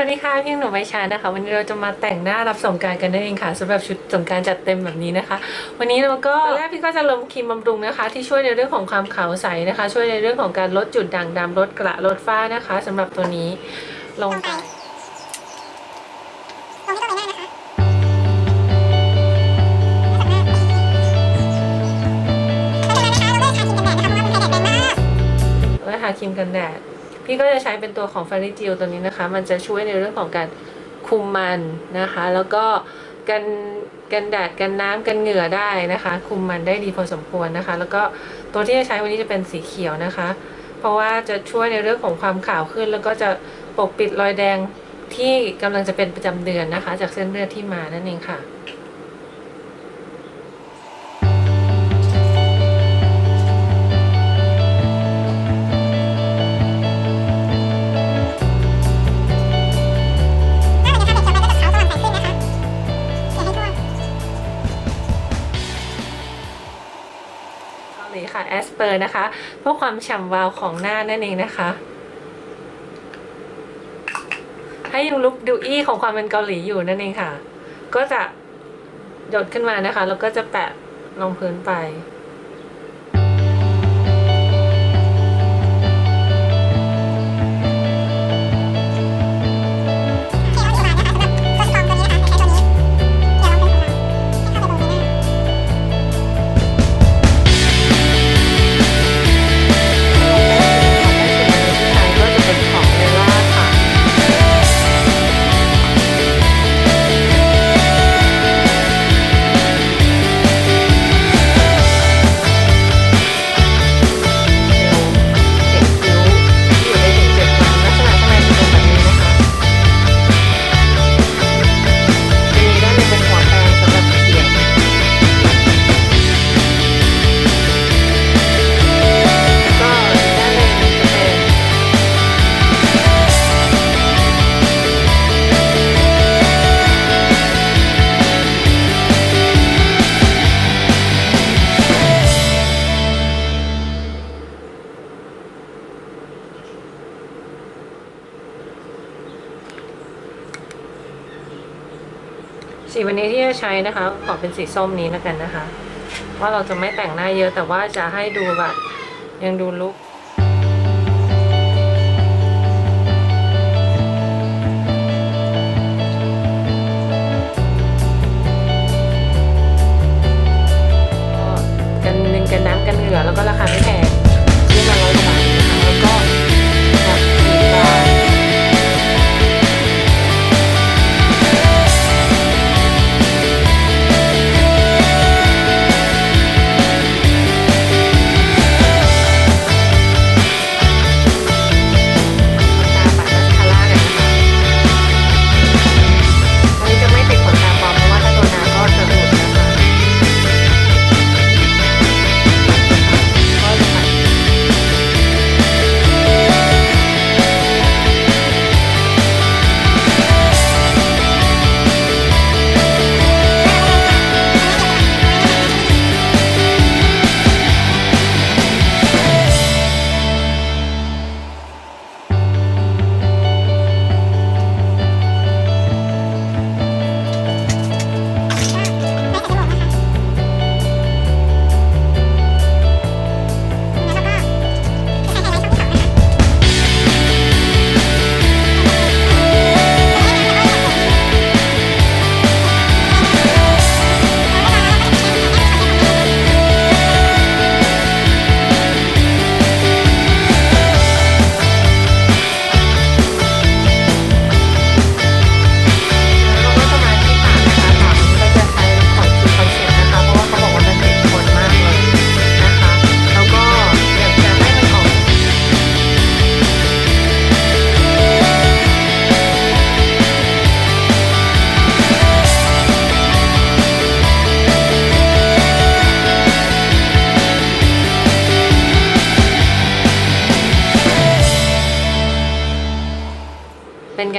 วัสดีค่ะพี่หนูใบชานะคะ วันนี้เราจะมาแต่งหน้ารับสงกรารกันนั่นเองค่ะสำหรับชุดสงกรารจัดเต็มแบบนี้นะคะ วันนี้เราก็ตอนแรกพี่ก็จะลงครีมบำรุงนะคะ ที่ช่วยในเรื่องของความขาวใสนะคะ ช่วยในเรื่องของการลดจุดด่างดำลดกระลดฝ้านะคะสำหรับตัวนี้ลงไปลงที่ต้นใบหน้านะคะไม่เป็นไรนะคะเราเลือกทาครีมกันแดดนะคะเพี่ก็จะใช้เป็นตัวของฟาริจิลตัวนี้นะคะ มันจะช่วยในเรื่องของการคุมมันนะคะ แล้วก็กันกันแดดกันน้ำกันเหงื่อได้นะคะ คุมมันได้ดีพอสมควรนะคะ แล้วก็ตัวที่จะใช้วันนี้จะเป็นสีเขียวนะคะ เพราะว่าจะช่วยในเรื่องของความขาวขึ้น แล้วก็จะปกปิดรอยแดงที่กำลังจะเป็นประจำเดือนนะคะ จากเส้นเลือดที่มานั่นเองค่ะ แอสเปอร์นะคะ เพื่อความฉ่ำวาวของหน้านั่นเองนะคะ ให้ยังลุกดูอี้ของความเป็นเกาหลีอยู่นั่นเองค่ะ ก็จะหยดขึ้นมานะคะ แล้วก็จะแปะลงพื้นไป สีวันนี้ที่จะใช้นะคะ ขอเป็นสีส้มนี้แล้วกันนะคะ ว่าเราจะไม่แต่งหน้าเยอะแต่ว่าจะให้ดูแบบยังดูลุก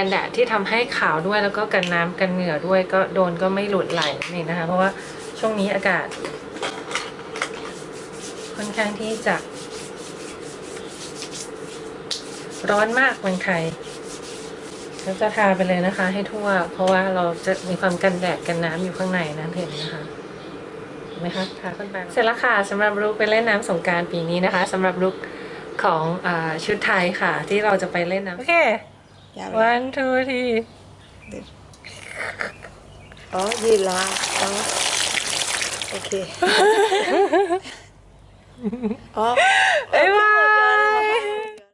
ันแดดที่ทำให้ขาวด้วยแล้วก็กันน้ำกันเหงื่อด้วยก็โดนก็ไม่หลุดไหลนี่นะคะ เพราะว่าช่วงนี้อากาศ ค่อนข้างที่จะ ร้อนมากเมืองไทยแล้วจะทาไปเลยนะคะ ให้ทั่ว เพราะว่าเราจะมีความกันแดดกันน้ำอยู่ข้างในนั่นเองนะคะไหมคะทาขึ้นไปเสร็จแล้วค่ะสำหรับลุกไปเล่นน้ำสงการปีนี้นะคะ สำหรับลุกของอชุดไทยค่ะ ที่เราจะไปเล่นน้ำโอเค ยาวันทูทีอ๋อยีลาอ๋อโอเค อ๋อ